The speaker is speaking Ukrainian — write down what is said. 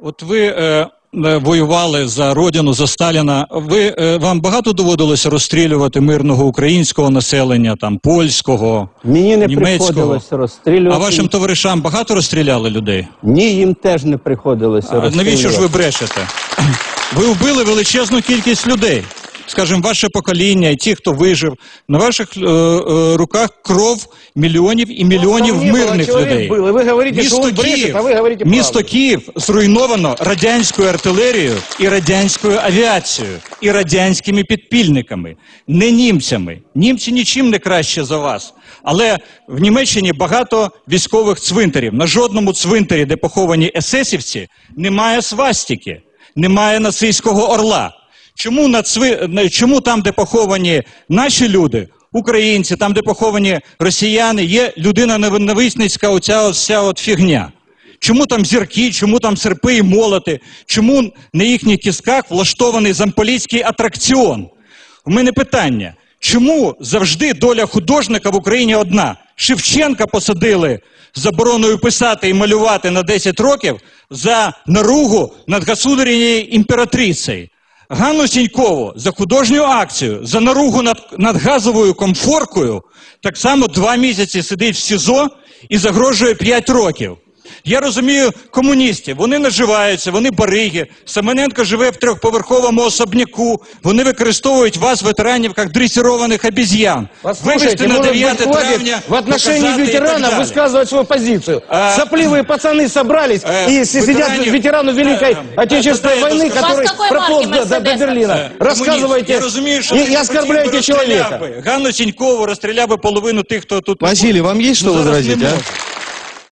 От ви е, е, воювали за родину, за Сталіна. Ви е, вам багато доводилося розстрілювати мирного українського населення, там польського, Мені не німецького. приходилося розстрілювати. А вашим товаришам багато розстріляли людей? Ні, їм теж не приходилося А навіщо ж ви брешете? Ви вбили величезну кількість людей. Скажімо, ваше покоління і ті, хто вижив, на ваших е, е, руках кров мільйонів і мільйонів там не було, мирних людей. був, ви говорите, що він брешет, а ви говорите місто правду. Київ зруйновано радянською артилерією і радянською авіацією, і радянськими підпільниками, не німцями. Німці нічим не краще за вас. Але в Німеччині багато військових цвинтарів. На жодному цвинтарі, де поховані есесівці, немає свастики, немає нацистського орла. Чому, на цви... чому там, де поховані наші люди, українці, там, де поховані росіяни, є людина ненависницька, оця вся от фігня? Чому там зірки, чому там серпи і молоти? Чому на їхніх кістках влаштований замполітський атракціон? У мене питання: чому завжди доля художника в Україні одна? Шевченка посадили забороною писати і малювати на 10 років за наругу над государіною імператрицею. Ганну Сінькову за художню акцію, за наругу над, над газовою комфоркою так само два місяці сидить в СІЗО і загрожує 5 років. Я розумію комуністів, вони наживаються, вони бариги. Семененко живе в трьохповерховому особняку. Вони використовують вас, ветеранів, як дресированих обіз'ян. Послушайте, Вибачте на может 9 быть, хватит травня в отношении показати і так ветеранов далі. высказывать свою позицию. А, Сопливые пацаны собрались э, и сидят ветеране- ветерану Великой э, Отечественной это да, я войны, доскажу. который У вас какой прополз марки до, до- до Мерседес? Берлина. Е, комуніст, Рассказывайте Я розумію, що и, ви и хотів би оскорбляете розстріляв человека. би Ганну Сінькову розстріляв би половину тих, хто тут. Василий, вам есть что Ну, зараз возразить, не а? можу.